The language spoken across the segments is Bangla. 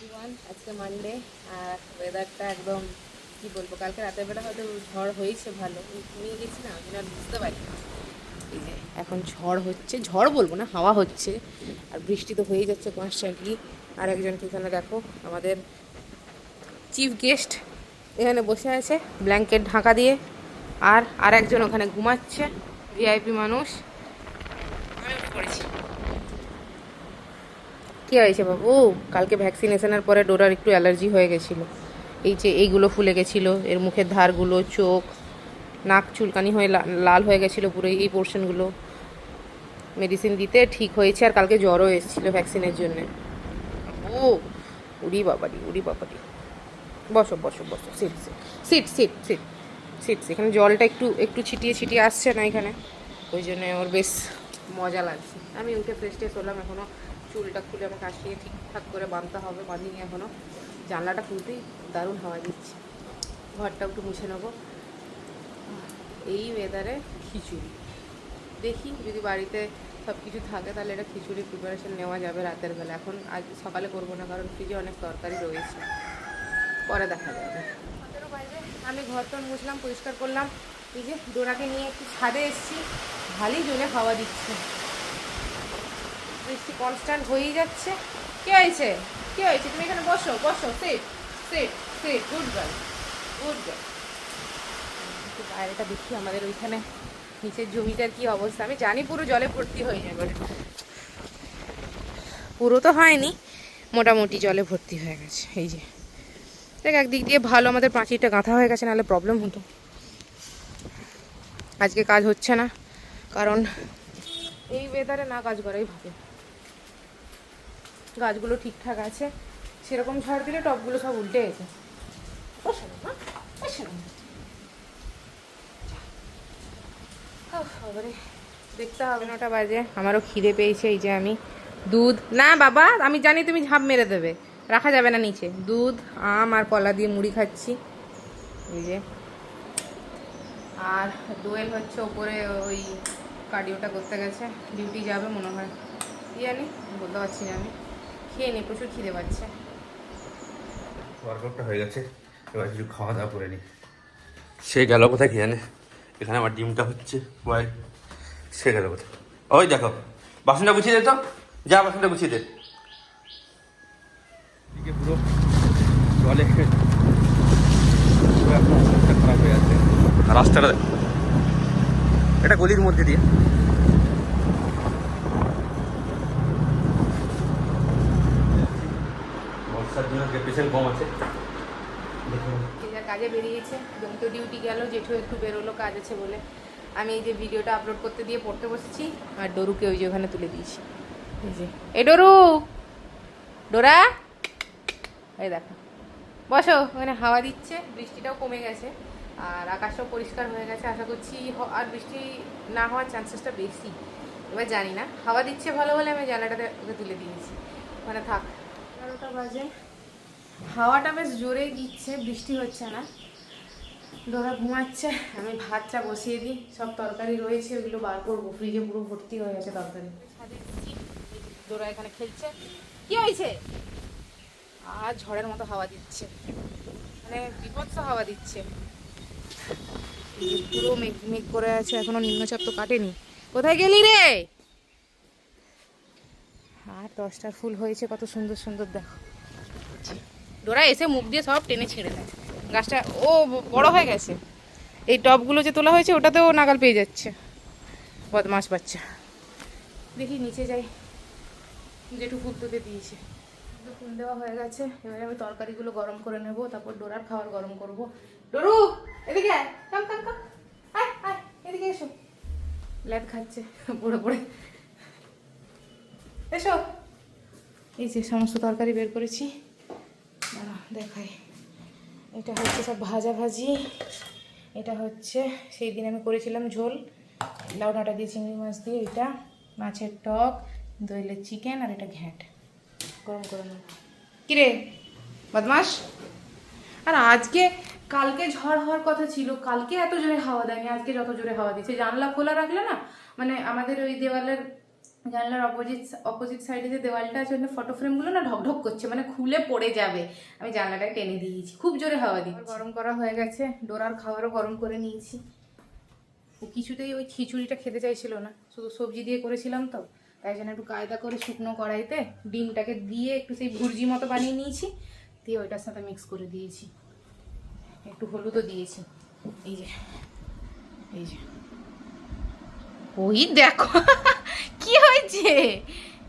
আজকে মানডে আর ওয়েদারটা একদম, কি বলব, কালকে রাতের বেলা হয়তো ঝড় হয়েছে ভালো, নিয়ে গেছি না, আমি আর বুঝতে পারি এই যে, এখন ঝড় হচ্ছে, ঝড় বলব না, হাওয়া হচ্ছে, আর বৃষ্টি তো হয়েই যাচ্ছে কনস্ট্যান্টলি আর একজনকে এখানে দেখো, আমাদের চিফ গেস্ট এখানে বসে আছে ব্ল্যাঙ্কেট ঢাকা দিয়ে, আর আর একজন ওখানে ঘুমাচ্ছে ভিআইপি মানুষ। পড়েছি। কি হয়েছে বাবু? কালকে ভ্যাকসিনেশনের পরে ডোরার একটু অ্যালার্জি হয়ে গেছিল। এই যে এইগুলো ফুলে গেছিল, এর মুখের ধারগুলো, চোখ, নাক চুলকানি হয়ে লাল হয়ে গেছিল পুরো এই পোর্শনগুলো মেডিসিন দিতে ঠিক হয়েছে, আর কালকে জ্বরও এসেছিল ভ্যাকসিনের জন্যে। ও, উড়ি বাবারি উড়ি বাবারি। বসো বসো বসো। Sit sit sit sit sit sit এখানে জলটা একটু একটু ছিটিয়ে ছিটিয়ে আসছে না এখানে। ওই জন্য ওর বেশ মজা লাগছে। আমি উঠে ফ্রেশ ট্রেশ হলাম এখনও চুলটা খুলে আমাকে আসিয়ে ঠিকঠাক করে বাঁধতে হবে, বাঁধিনি এখনও জানলাটা খুলতেই দারুণ হাওয়া দিচ্ছে। ঘরটা একটু মুছে নেব। এই ওয়েদারে খিচুড়ি। দেখি যদি বাড়িতে সব কিছু থাকে তাহলে এটা খিচুড়ি প্রিপারেশন নেওয়া যাবে রাতের বেলা। এখন আজ সকালে করব না, কারণ ফ্রিজে অনেক তরকারি রয়েছে। পরে দেখা যাবে। আমি ঘর টর মুছলাম, পরিষ্কার করলাম। এই যে ডোরাকে নিয়ে একটু ছাদে এসেছি। ভালোই জোরে হাওয়া দিচ্ছে। বৃষ্টি কনস্ট্যান্ট হয়েই যাচ্ছে। কি হয়েছে? কি হয়েছে? তুমি এখানে বসো বসো sit sit sit good girl good girl বাইরেটা দেখি আমাদের ওইখানে, নিচের জমিটার কি অবস্থা। আমি জানি পুরো জলে ভর্তি হয়ে যাবে। পুরো তো হয়নি, মোটামুটি জলে ভর্তি হয়ে গেছে, এই যে। দেখ, একদিক দিয়ে ভালো আমাদের পাঁচিরটা গাঁথা হয়ে গেছে, নাহলে প্রবলেম হতো। আজকে কাজ হচ্ছে না, কারণ এই ওয়েদারে না কাজ করাই ভালো। গাছগুলো ঠিকঠাক আছে। সেরকম ঝড় দিলে টপগুলো সব উল্টে গেছে। দেখতে হবে নটা বাজে। আমারও খিদে পেয়েছে, এই যে আমি দুধ। না, বাবা, আমি জানি তুমি ঝাঁপ মেরে দেবে। রাখা যাবে না নিচে। দুধ, আম আর কলা দিয়ে মুড়ি খাচ্ছি। এই যে। আর দোয়েল হচ্ছে ওপরে ওই কার্ডিওটা করতে গেছে। ডিউটি যাবে মনে হয়। কি জানি বলতে পারছি না আমি। খেয়ে নি প্রচুর খিদে পাচ্ছে। ওয়ার্কআউটটা হয়ে গেছে এবার কিছু খাওয়া দাওয়া করে নিই সে গেল কোথায় কি জানে? এখানে আমার ডিমটা হচ্ছে বয়েল সে গেল কোথায়? ওই দেখো বাসনটা গুছিয়ে দে তো। যা বাসনটা গুছিয়ে দে। পুরো জলে খারাপ হয়ে আছে। আর রাস্তাটা দেখ। এটা গলির মধ্যে দিয়ে। বর্ষার পেশেন্ট কম আছে। যা কাজে বেরিয়েছে জমি তো ডিউটি গেল জেঠু একটু বেরোলো কাজ আছে বলে। আমি এই যে ভিডিওটা আপলোড করতে দিয়ে পড়তে বসেছি আর ডোরুকে ওই যে ওখানে তুলে দিয়েছি। এই যে। এ ডোরু! ডোরা! এই দেখো। বসো ওখানে হাওয়া দিচ্ছে বৃষ্টিটাও কমে গেছে আর আকাশটাও পরিষ্কার হয়ে গেছে। আশা করছি হ- আর বৃষ্টি না হওয়ার চান্সেসটা বেশি। এবার জানি না। হাওয়া দিচ্ছে ভালো বলে আমি জানালাটাতে ওকে তুলে দিয়েছি। ওখানে থাক। এগারোটা বাজে। হাওয়াটা বেশ জোরেই দিচ্ছে বৃষ্টি হচ্ছে না। ডোরা ঘুমাচ্ছে আমি ভাতটা বসিয়ে দিই সব তরকারি রয়েছে ওগুলো বার করব ফ্রিজে পুরো ভর্তি হয়ে গেছে তরকারি। ডোরা এখানে খেলছে? কি হয়েছে? আর ঝড়ের মতো হাওয়া দিচ্ছে। মানে বিপৎস হাওয়া দিচ্ছে। পুরো মেঘ মেঘ করে আছে এখনও নিম্নচাপ তো কাটেনি। কোথায় গেলি রে? আর দশটার ফুল হয়েছে কত সুন্দর সুন্দর দেখো। ডোরা এসে মুখ দিয়ে সব টেনে ছিঁড়ে দেয়। গাছটা, ও বড় হয়ে গেছে। এই টবগুলো যে তোলা হয়েছে, ওটাতেও নাগাল পেয়ে যাচ্ছে। বদমাস বাচ্চা। দেখি নিচে যাই। যেটু ফুল তুলে দিয়েছে ফুল দেওয়া হয়ে গেছে। এবারে আমি তরকারিগুলো গরম করে নেব, তারপর ডোরার খাবার গরম করব। ডোরু, এদিকে কাম কাম কাম। আয় আয়, এদিকে এসো। ল্যাদ খাচ্ছে, পড়ে পড়ে। এসো। এই যে সমস্ত তরকারি বের করেছি। দেখাই। এটা হচ্ছে সব ভাজা ভাজি। এটা হচ্ছে সেই দিন আমি করেছিলাম ঝোল। লাউ ডাঁটা দিয়ে, চিংড়ি মাছ দিয়ে এটা। মাছের টক দইলের চিকেন আর এটা ঘ্যাঁট। গরম গরম কিরে বদমাস আর আজকে, কালকে ঝড় হওয়ার কথা ছিল। কালকে এত জোরে হাওয়া দেয়নি, আজকে যত জোরে হাওয়া দিচ্ছে জানলা খোলা রাখলে না মানে আমাদের ওই দেওয়ালের জানলার অপোজিট অপোজিট সাইডে যে দেওয়ালটা আছে ওখানে ফটো ফ্রেমগুলো না ঢকঢক করছে মানে খুলে পড়ে যাবে। আমি জানলাটা টেনে দিয়েছি খুব জোরে হাওয়া দিচ্ছি। গরম করা হয়ে গেছে ডোরার খাবারও গরম করে নিয়েছি। ও কিছুতেই ওই খিচুড়িটা খেতে চাইছিল না শুধু সবজি দিয়ে করেছিলাম তো। তাই জন্য একটু কায়দা করে শুকনো কড়াইতে ডিমটাকে দিয়ে একটু সেই ভুর্জি মতো বানিয়ে নিয়েছি দিয়ে ওইটার সাথে মিক্স করে দিয়েছি। একটু হলুদও দিয়েছি। এই যে এই যে। ওই দেখো কি হয়েছে?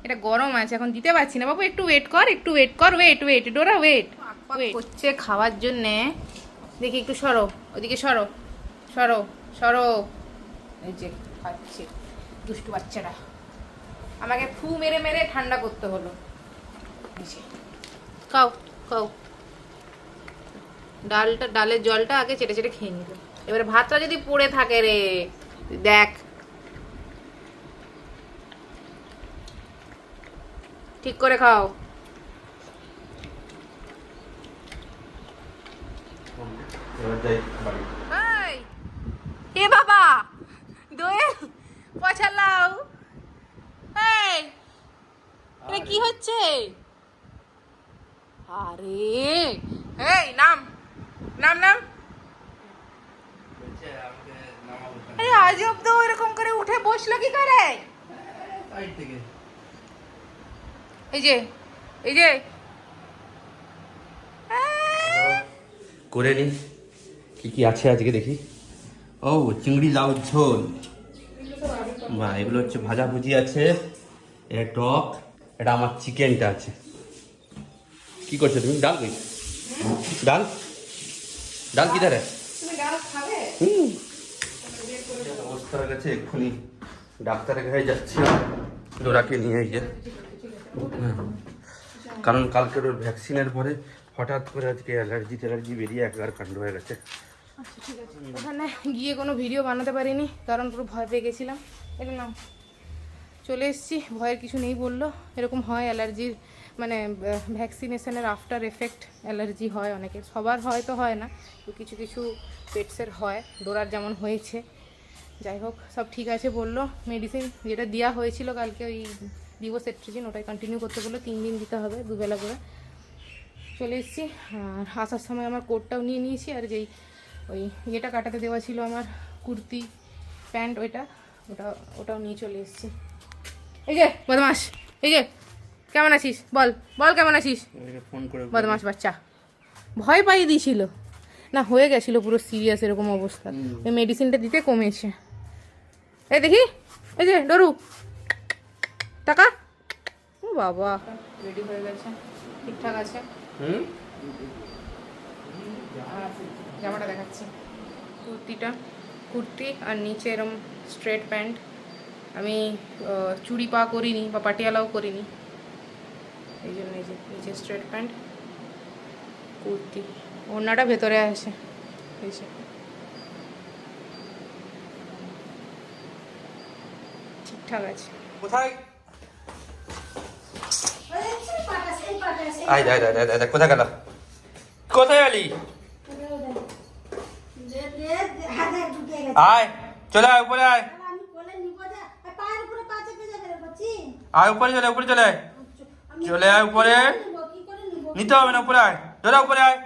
এটা গরম আছে এখন দিতে পারছি না। বাবু একটু ওয়েট কর একটু ওয়েট কর ওয়েট ওয়েট ডোরা ওয়েট হচ্ছে খাওয়ার জন্যে। দেখি একটু সরো ওদিকে সরো সরো সরো। এই যে খাচ্ছে দুষ্টু বাচ্চারা। আমাকে ফু মেরে মেরে ঠান্ডা করতে হলো। খাও খাও। ডালটা ডালের জলটা আগে চেটে চেটে খেয়ে নিল। এবারে ভাতটা যদি পড়ে থাকে রে দেখ। ঠিক করে খাও। এ বাবা দোয়েল পয়সা লাও এই কি হচ্ছে? আরে এই নাম নাম নাম। আরে আজব তো এরকম করে উঠে বসল কি করে? সাইড থেকে। এই যে এই যে। করে নি কি কি আছে আজকে দেখি? ও চিংড়ি লাউ ঝোল। বা এগুলো হচ্ছে ভাজা ভুজি আছে এটা টক এটা আমার চিকেনটা আছে। কি করছ তুমি? ডাল কই ডাল? ডাল কি ধারে? তুমি ডাল খাবে? হুম। অবস্থা হয়ে গেছে এক্ষুনি ডাক্তারের কাছে যাচ্ছি। ডোরাকে নিয়ে গিয়ে। কারণ কালকের ওর ভ্যাকসিনের পরে হঠাৎ করে আজকে অ্যালার্জি ট্যালার্জি বেরিয়ে একবার কাণ্ড হয়ে গেছে। ওখানে গিয়ে কোনো ভিডিও বানাতে পারিনি, কারণ পুরো ভয় পেয়ে গেছিলাম। না। চলে এসেছি, ভয়ের কিছু নেই বলল। এরকম হয় অ্যালার্জির মানে ভ্যাকসিনেশনের আফটার এফেক্ট অ্যালার্জি হয় অনেকের। সবার হয়তো হয় না কিছু কিছু পেটসের হয়, ডোরার যেমন হয়েছে। যাই হোক, সব ঠিক আছে বলল। মেডিসিন যেটা দেওয়া হয়েছিল কালকে ওই ডিভোসেট্রিজিন ওটাই কন্টিনিউ করতে বলল তিন দিন দিতে হবে দুবেলা করে। চলে এসেছি আর আসার সময় আমার কোটটাও নিয়ে নিয়েছি আর যেই ওই ইয়েটা কাটাতে দেওয়া ছিল আমার কুর্তি প্যান্ট ওইটা ওটা ওটাও নিয়ে চলে এসেছি। এই যে বদমাস এই যে কেমন আছিস? বল বল কেমন আছিস? ফোন করে বদমাস বাচ্চা ভয় পাইয়ে দিয়েছিল। না হয়ে গেছিল পুরো সিরিয়াস এরকম অবস্থা। ওই মেডিসিনটা দিতে কমেছে এই দেখি এই যে ডরু। টাকা? ও বাবা। রেডি হয়ে গেছে ঠিকঠাক আছে? হুম? জামাটা দেখাচ্ছি। কুর্তিটা কুর্তি আর নিচে এরম স্ট্রেট প্যান্ট আমি চুড়ি পা করিনি বা পাটিয়ালাও করিনি। এই জন্য এই যে নিচে স্ট্রেট প্যান্ট কুর্তি। ওড়নাটা ভেতরে আছে। এই যে। ঠিকঠাক আছে। কোথায়? আয় আয় আয় আয় কোথায় গেল? কোথায় আলি আয়, চলে আয়, উপরে আয়। আয়, উপরে চলে উপরে চলে। চলে আয়, উপরে। নিতে হবে না, উপরে আয়। ধরে, উপরে আয়।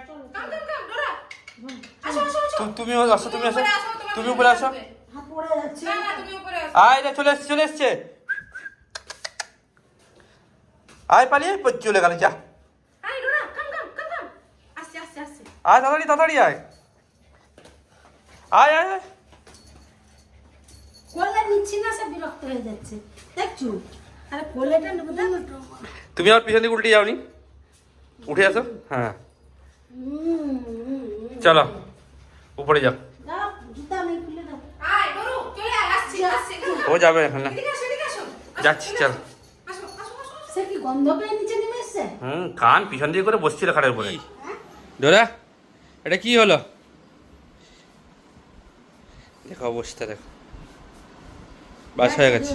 তুমি আসো তুমি আসো। তুমি উপরে আসো। আয় রে, চলে এসছে চলে এসছে। আয়, পালিয়ে, চলে গেল, যা। আয় তাড়াতাড়ি তাড়াতাড়ি আয়। আয় আয় আয়। কোলে নিচ্ছি না সে বিরক্ত হয়ে যাচ্ছে। দেখছ? আরে কোলেটা নেব না। তুমি আমার পিছন দিকে উল্টে যাওনি? উঠে আসো। হ্যাঁ। চলো উপরে যাও। দাও জুতা আমি খুলে দাও। ও যাবে এখন না যাচ্ছি চল হুম কান পিছন দিকে করে বসছিল খাটের উপরে। ডোরা এটা কি হলো? দেখো অবস্থা, দেখো। বাস হয়ে গেছে।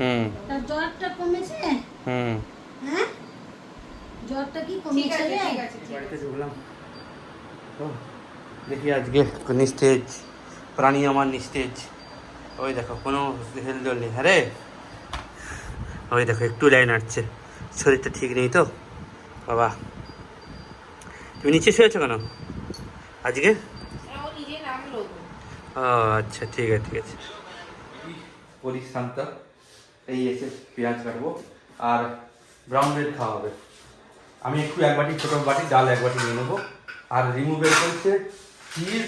হুম। হুম। হ্যাঁ দেখি আজকে নিস্তেজ, প্রাণী আমার নিস্তেজ। ওই দেখো, কোনো হেলদোল নেই। হ্যাঁ রে ওই দেখো, একটু লাইন আসছে শরীরটা ঠিক নেই তো বাবা তুমি নিচে শুয়েছো কেন আজকে ও নিজে নামলো ও আচ্ছা ঠিক আছে ঠিক আছে পরিশান্ত এই এসে পেঁয়াজ কাটবো আর ব্রাউন ব্রেড খাওয়া হবে আমি একটু এক বাটি ছোটো বাটি ডাল এক বাটি নিয়ে নেবো আর রিমুভের করছে চিজ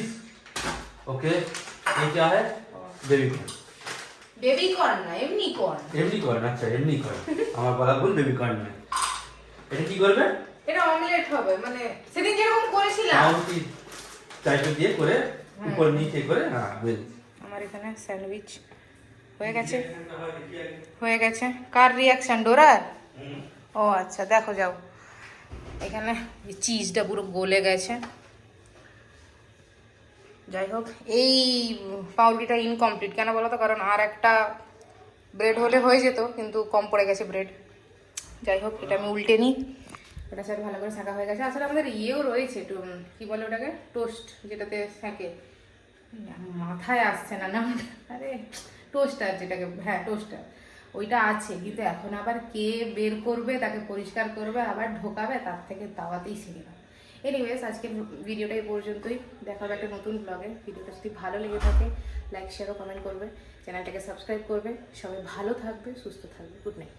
ওকে এই क्या है বেবি কর্ন বেবি কর্ন না এমনি কর্ন এমনি করেন আচ্ছা এমনি করেন আমার বলা ভুল বেবি কর্ন নয় এটা কি করবে? এটা অমলেট হবে মানে সেদিন যেরকম করেছিলাম। পাউরুটি দিয়ে করে উপর নিচে করে হ্যাঁ আমার এখানে স্যান্ডউইচ হয়ে গেছে। হয়ে গেছে। কার রিয়াকশন ডোরার? ও আচ্ছা দেখো যাও। এখানে চিজটা পুরো গলে গেছে। যাই হোক এই পাউরুটিটা ইনকমপ্লিট কেন বলো তো? কারণ আর একটা ব্রেড হলে হয়ে যেত, কিন্তু কম পড়ে গেছে ব্রেড যাই হোক এটা আমি উল্টে নিই। এটা স্যার ভালো করে শাঁকা হয়ে গেছে। আসলে আমাদের ইয়েও রয়েছে কি বলে ওটাকে? টোস্ট যেটাতে শাঁকে মাথায় আসছে না না, আরে টোস্টার যেটাকে হ্যাঁ টোস্টার ওইটা আছে, কিন্তু এখন আবার কে বের করবে, তাকে পরিষ্কার করবে, আবার ঢোকাবে, তার থেকে তাওয়াতেই শিখে না এনিওয়েজ আজকের ভিডিওটা এই পর্যন্তই। দেখা হবে একটা নতুন ব্লগে ভিডিওটা যদি ভালো লেগে থাকে লাইক শেয়ার ও কমেন্ট করবে। চ্যানেলটাকে সাবস্ক্রাইব করবে। সবাই ভালো থাকবে, সুস্থ থাকবে। Good night